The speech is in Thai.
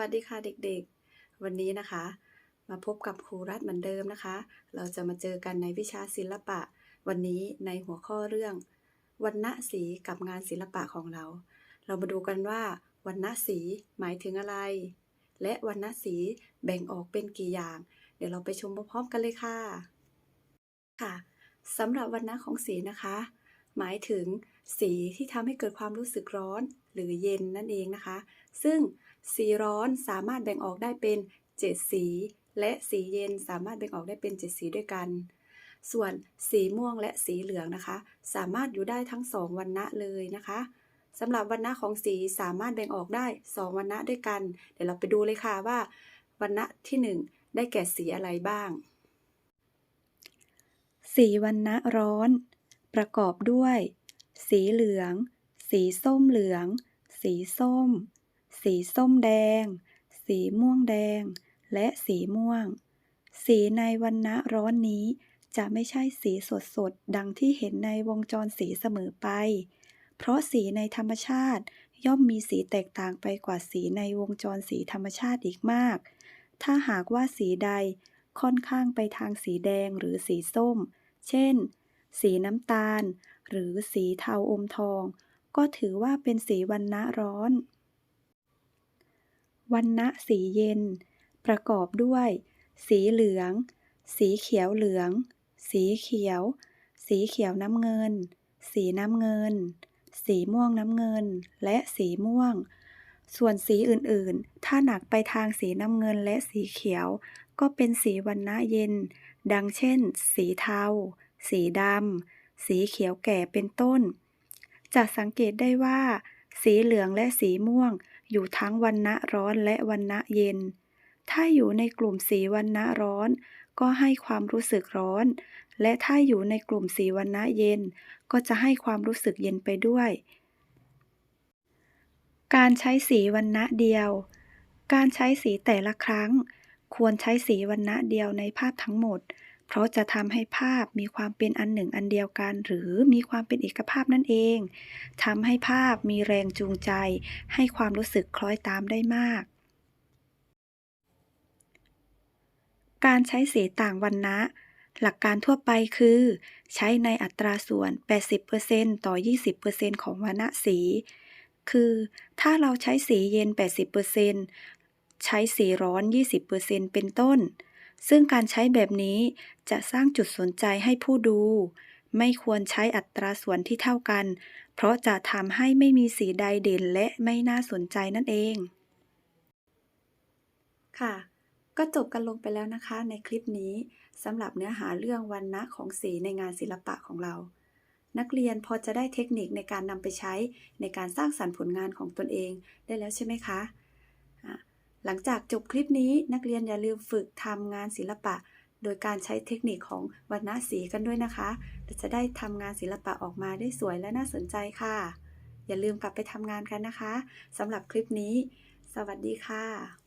วัสดีค่ะเด็กๆ วันนี้นะคะ มาพบกับครูรัฐเหมือนเดิมนะคะ เราจะมาเจอกันในวิชาศิลปะ วันนี้ในหัวข้อเรื่องวรรณสีกับงานศิลปะของเรา เรามาดูกันว่าวรรณสีหมายถึงอะไร และวรรณสีแบ่งออกเป็นกี่อย่าง เดี๋ยวเราไปชมพร้อมๆกันเลยค่ะ ค่ะสำหรับวรรณะของสีนะคะ หมายถึงสีที่ทำให้เกิดความรู้สึกร้อนหรือเย็นนั่นเองนะคะ ซึ่ง สีร้อนสามารถแบ่งออกได้เป็น 7 สี และสีเย็นสามารถแบ่งออกได้เป็น 7 สีด้วยกัน ส่วนสีม่วงและสีเหลืองนะคะ สามารถอยู่ได้ทั้งสองวรรณะเลยนะคะสำหรับวรรณะของสีสามารถแบ่งออกได้สองวรรณะด้วยกัน เดี๋ยวเราไปดูเลยค่ะว่าวรรณะที่หนึ่งได้แก่สีอะไรบ้าง สีวรรณะร้อน ประกอบด้วย สีเหลือง สีส้มเหลือง สีส้ม สีส้มแดง สีม่วงแดง และสีม่วง สีในวรรณะร้อนนี้ จะไม่ใช่สีสดๆดังที่เห็นในวงจรสีเสมอไป เพราะสีในธรรมชาติ ย่อมมีสีแตกต่างไปกว่าสีในวงจรสีธรรมชาติอีกมาก ถ้าหากว่าสีใดค่อนข้างไปทางสีแดงหรือสีส้ม เช่น สีน้ำตาล หรือสีเทาอมทอง ก็ถือว่าเป็นสีวรรณะร้อน วรรณะสีเย็น ประกอบด้วย สีเหลือง สีเขียวเหลือง สีเขียว สีเขียวน้ำเงิน สีน้ำเงิน สีม่วงน้ำเงิน และสีม่วง ส่วนสีอื่นๆ ถ้าหนักไปทางสีน้ำเงินและสีเขียว ก็เป็นสีวรรณะเย็น ดังเช่น สีเทา สีดำ สีเขียวแก่เป็นต้นจะสังเกตได้ว่า สีเหลืองและสีม่วง อยู่ทั้งวรรณะร้อนและวรรณะเย็น ถ้าอยู่ในกลุ่มสีวรรณะร้อน ก็ให้ความรู้สึกร้อน และถ้าอยู่ในกลุ่มสีวรรณะเย็น ก็จะให้ความรู้สึกเย็นไปด้วย การใช้สีวรรณะเดียว การใช้สีแต่ละครั้ง ควรใช้สีวรรณะเดียวในภาพทั้งหมด เพราะจะทำให้ภาพมีความเป็นอันหนึ่งอันเดียวกัน หรือมีความเป็นเอกภาพนั่นเองทำให้ภาพมีแรงจูงใจ ให้ความรู้สึกคล้อยตามได้มาก การใช้สีต่างวรรณะหลักการทั่วไปคือ ใช้ในอัตราส่วน 80%ต่อ 20%ของวรรณะสี คือ ถ้าเราใช้สีเย็น 80%ใช้สีร้อน 20%เป็นต้น ซึ่งการใช้แบบนี้จะสร้างจุดสนใจให้ผู้ดู ไม่ควรใช้อัตราส่วนที่เท่ากัน เพราะจะทำให้ไม่มีสีใดเด่นและไม่น่าสนใจนั่นเอง ค่ะ ก็จบกันลงไปแล้วนะคะในคลิปนี้สำหรับเนื้อหาเรื่องวรรณะของสีในงานศิลปะของเรา นักเรียนพอจะได้เทคนิคในการนำไปใช้ในการสร้างสรรค์ผลงานของตนเองได้แล้วใช่ไหมคะะ หลังจากจบคลิปนี้นักเรียนอย่าลืมฝึกทำงานศิลปะ โดยการใช้เทคนิคของวรรณสีกันด้วยนะคะจะได้ทำงานศิลปะออกมาได้สวยและน่าสนใจค่ะ อย่าลืมกลับไปทำงานกันนะคะสำหรับคลิปนี้ สวัสดีค่ะ